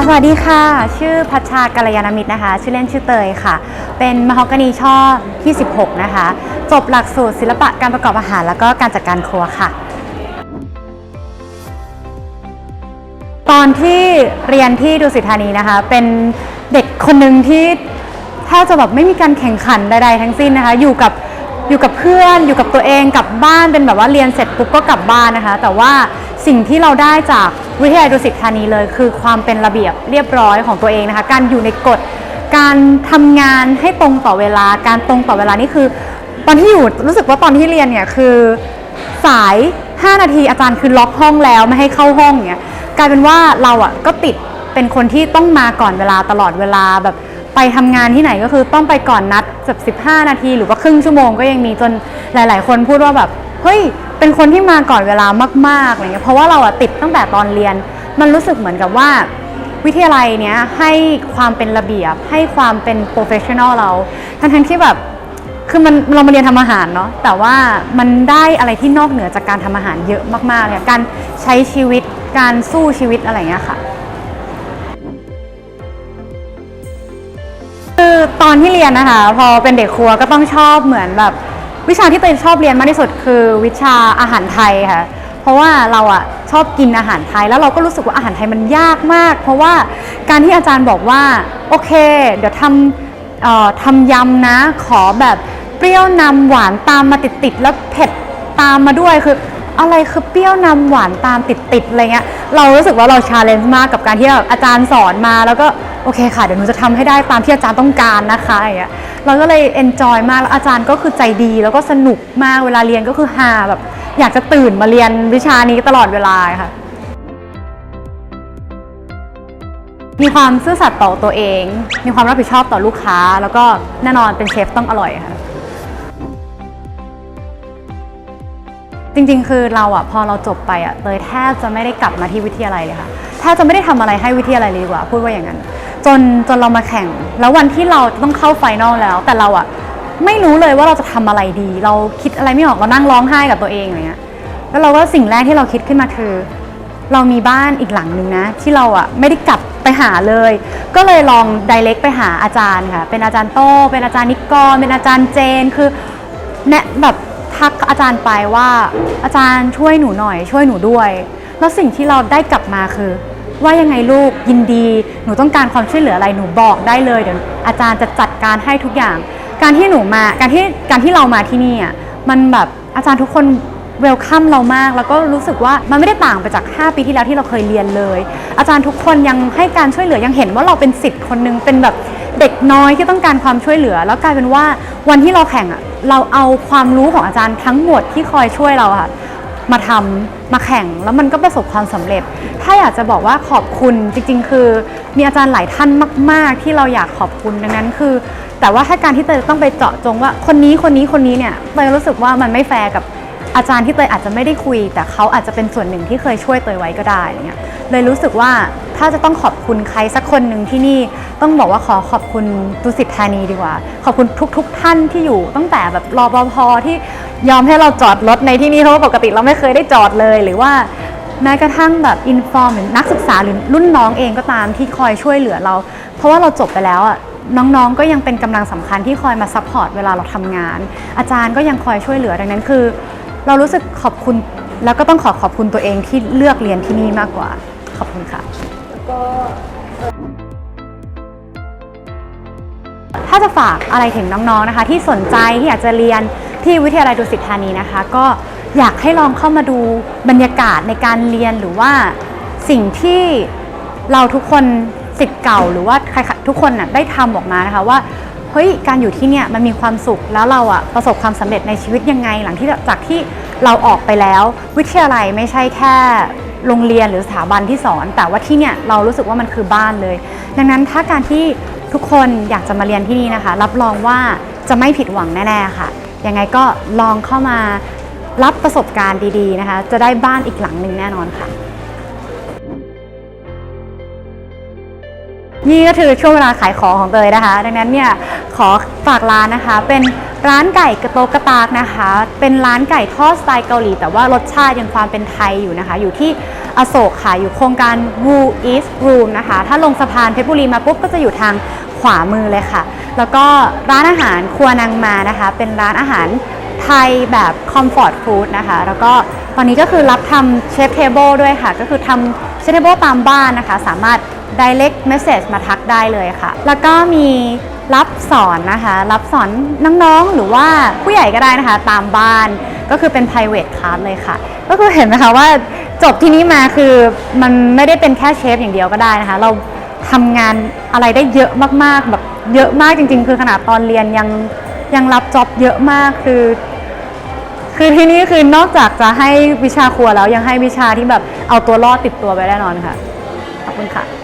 สวัสดีค่ะ ชื่อพัชชากัลยาณมิตรนะคะ ชื่อเล่นชื่อเตยค่ะ เป็นมหกนีช่อที่16นะคะ จบหลักสูตรศิลปะการประกอบอาหาร แล้วก็การจัดการครัวค่ะ ตอนที่เรียนที่ดุสิตธานีนะคะ เป็นเด็กคนหนึ่งที่แทบจะแบบไม่มีการแข่งขันใดๆทั้งสิ้นนะคะ อยู่กับอยู่กับเพื่อน อยู่กับตัวเองกลับบ้านเป็นแบบว่าเรียนเสร็จปุ๊บก็กลับบ้านนะคะ แต่ว่าสิ่งที่เราได้จาก วิทยาลัยดุสิตธานีเลย คือความเป็นระเบียบเรียบร้อยของตัวเองนะคะ การอยู่ในกฎ การทำงานให้ตรงต่อเวลา การตรงต่อเวลานี่คือ ตอนที่อยู่รู้สึกว่าตอนที่เรียนเนี่ยคือสาย 5 นาทีอาจารย์คือล็อกห้องแล้วไม่ให้เข้าห้องเนี่ยกลายเป็นว่าเราอะก็ติดเป็นคนที่ต้องมาก่อนเวลาตลอดเวลาแบบไปทำงานที่ไหนก็คือต้องไปก่อนนัดแบบ15 นาที หรือว่าครึ่งชั่วโมงก็ยังมีจนหลาย ๆ คนพูดว่าแบบเฮ้ย เป็นคนที่มาก่อนเวลามากๆอะไรเงี้ยเพราะว่าเราอะติดตั้งแต่ตอนเรียน มันรู้สึกเหมือนกับว่า วิทยาลัยเนี้ยให้ความเป็นระเบียบ ให้ความเป็นโปรเฟชชั่นอลเรา ทั้งๆที่แบบคือมันเรามาเรียนทำอาหารเนาะแต่ว่ามันได้อะไรที่นอกเหนือจากการทำอาหารเยอะมากๆเลยการใช้ชีวิตการสู้ชีวิตอะไรเงี้ยค่ะคือตอนที่เรียนนะคะ พอเป็นเด็กครัวก็ต้องชอบเหมือนแบบ วิชาที่ตัวเองชอบเรียนมากที่สุดคือวิชาอาหารไทยค่ะ เพราะว่าเราอะชอบกินอาหารไทย แล้วเราก็รู้สึกว่าอาหารไทยมันยากมาก เพราะว่าการที่อาจารย์บอกว่าโอเค เดี๋ยวทำเอ่อทำยำนะ ขอแบบเปรี้ยวนำหวานตามมาติดๆแล้วเผ็ดตามมาด้วยคืออะไรคือเปรี้ยวนำหวานตามติดๆอะไรเงี้ยเรารู้สึกว่าเราชาเลนจ์มากกับการที่แบบอาจารย์สอนมาแล้วก็ โอเคค่ะ เดี๋ยวหนูจะทำให้ได้ตามที่อาจารย์ต้องการนะคะอย่างเงี้ยเราก็เลยเอนจอยมากแล้วอาจารย์ก็คือใจดี แล้วก็สนุกมากเวลาเรียนก็คือฮาแบบอยากจะตื่นมาเรียนวิชานี้ตลอดเวลาค่ะ มีความซื่อสัตย์ต่อตัวเอง มีความรับผิดชอบต่อลูกค้า แล้วก็แน่นอนเป็นเชฟต้องอร่อยค่ะจริงๆ คือเราอะพอเราจบไปอะเตยแทบจะไม่ได้กลับมาที่วิทยาลัยเลยค่ะ แทบจะไม่ได้ทำอะไรให้วิทยาลัยดีกว่า พูดว่าอย่างนั้น จนจนเรามาแข่ง แล้ววันที่เราต้องเข้าไฟนอลแล้ว แต่เราอะไม่รู้เลยว่าเราจะทำอะไรดี เราคิดอะไรไม่ออกเรานั่งร้องไห้กับตัวเองอย่างเงี้ยแล้วเราก็สิ่งแรกที่เราคิดขึ้นมาคือ เรามีบ้านอีกหลังหนึ่งนะ ที่เราอะไม่ได้กลับไปหาเลย ก็เลยลองไดเ c กไปหาอาจารย์ค่ะเป็นอาจารย์โตเป็นอาจารย์นิกรเป็นอาจารย์เจนคือแนะแบบทักอาจารย์ไปว่าอาจารย์ช่วยหนูหน่อย ช่วยหนูด้วย แล้วสิ่งที่เราได้กลับมาคือ ว่ายังไงลูกยินดี หนูต้องการความช่วยเหลืออะไรหนูบอกได้เลยเดี๋ยวอาจารย์จะจัดการให้ทุกอย่าง การที่หนูมาการที่การที่เรามาที่นี่อะมันแบบอาจารย์ทุกคนเวลคัมเรามาก แล้วก็รู้สึกว่ามันไม่ได้ต่างไปจาก 5 ปีที่แล้วที่เราเคยเรียนเลย อาจารย์ทุกคนยังให้การช่วยเหลือยังเห็นว่าเราเป็นสิทธิ์คนหนึงเป็นแบบเด็กน้อยที่ต้องการความช่วยเหลือ แล้วกลายเป็นว่าวันที่เราแข่งอะเราเอาความรู้ของอาจารย์ทั้งหมดที่คอยช่วยเราอะค่ะ มาทำมาแข่งแล้วมันก็ประสบความสำเร็จ ถ้าอยากจะบอกว่าขอบคุณจริง ๆ คือมีอาจารย์หลายท่านมาก ๆ ที่เราอยากขอบคุณดังนั้นคือ แต่ว่าถ้าการที่เตยต้องไปเจาะจงว่าคนนี้คนนี้คนนี้เนี่ยเตยรู้สึกว่ามันไม่แฟร์กับอาจารย์ที่เตยอาจจะไม่ได้คุย แต่เขาอาจจะเป็นส่วนหนึ่งที่เคยช่วยเตยไว้ก็ได้อะไรเงี้ยเลยรู้สึกว่าถ้าจะต้องขอบคุณใครสักคนหนึ่งที่นี่ต้องบอกว่าขอขอบคุณดุสิตธานีดีกว่า ขอบคุณทุกๆท่านที่อยู่ตั้งแต่แบบรอปภที่ ยอมให้เราจอดรถในที่นี่เพราะว่าปกติเราไม่เคยได้จอดเลยหรือว่าแม้กระทั่งแบบอินฟอร์มหรือนักศึกษาหรือรุ่นน้องเองก็ตามที่คอยช่วยเหลือเรา เพราะว่าเราจบไปแล้วอะน้องๆ ก็ยังเป็นกำลังสำคัญที่คอยมาซัพพอร์ตเวลาเราทำงาน อาจารย์ก็ยังคอยช่วยเหลือดังนั้นคือ เรารู้สึกขอบคุณแล้วก็ต้องขอขอบคุณตัวเองที่เลือกเรียนที่นี่มากกว่า ขอบคุณค่ะถ้าจะฝากอะไรถึงน้องๆนะคะ ที่สนใจที่อยากจะเรียน ที่วิทยาลัยดุสิตธานีนะคะ ก็อยากให้ลองเข้ามาดูบรรยากาศในการเรียนหรือว่าสิ่งที่เราทุกคนสิทธิ์เก่าหรือว่าใครๆทุกคนน่ะได้ทำออกมานะคะว่าเฮ้ยการอยู่ที่เนี่ยมันมีความสุขแล้วเราอะประสบความสำเร็จในชีวิตยังไง หลังที่จากที่เราออกไปแล้ว วิทยาลัยไม่ใช่แค่โรงเรียนหรือสถาบันที่สอน แต่ว่าที่เนี่ยเรารู้สึกว่ามันคือบ้านเลย ดังนั้นถ้าการที่ทุกคนอยากจะมาเรียนที่นี่นะคะ รับรองว่าจะไม่ผิดหวังแน่ๆค่ะ ยังไงก็ลองเข้ามารับประสบการณ์ดีๆนะคะ จะได้บ้านอีกหลังหนึ่งแน่นอนค่ะ นี่ก็คือช่วงเวลาขายของของเตยนะคะ ดังนั้นเนี่ยขอฝากร้านนะคะ เป็นร้านไก่กระโตกกระตากนะคะ เป็นร้านไก่ทอดสไตล์เกาหลี แต่ว่ารสชาติยังความเป็นไทยอยู่นะคะ อยู่ที่อโศกค่ะ อยู่โครงการ Woo East Room นะคะ ถ้าลงสะพานเพชรบุรีมาปุ๊บก็จะอยู่ทาง ขวามือเลยค่ะ แล้วก็ร้านอาหารครัวนางมานะคะ เป็นร้านอาหารไทยแบบคอมฟอร์ตฟู้ดนะคะ แล้วก็ตอนนี้ก็คือรับทำเชฟเทเบิลด้วยค่ะ ก็คือทำเชฟเทเบิลตามบ้านนะคะ สามารถ direct message มาทักได้เลยค่ะ แล้วก็มีรับสอนนะคะ รับสอนน้องๆ หรือว่าผู้ใหญ่ก็ได้นะคะ ตามบ้านก็คือเป็น private class เลยค่ะ ก็คือเห็นไหมคะว่าจบที่นี่มาคือมันไม่ได้เป็นแค่เชฟอย่างเดียวก็ได้นะคะ เรา ทำงานอะไรได้เยอะมากๆแบบเยอะมากจริง ๆ คือขนาดตอนเรียนยังยังรับจ็อบเยอะมากคือ คือที่นี่คือนอกจากจะให้วิชาครัวแล้วยังให้วิชาที่แบบเอาตัวรอดติดตัวไปแน่นอนค่ะขอบคุณค่ะ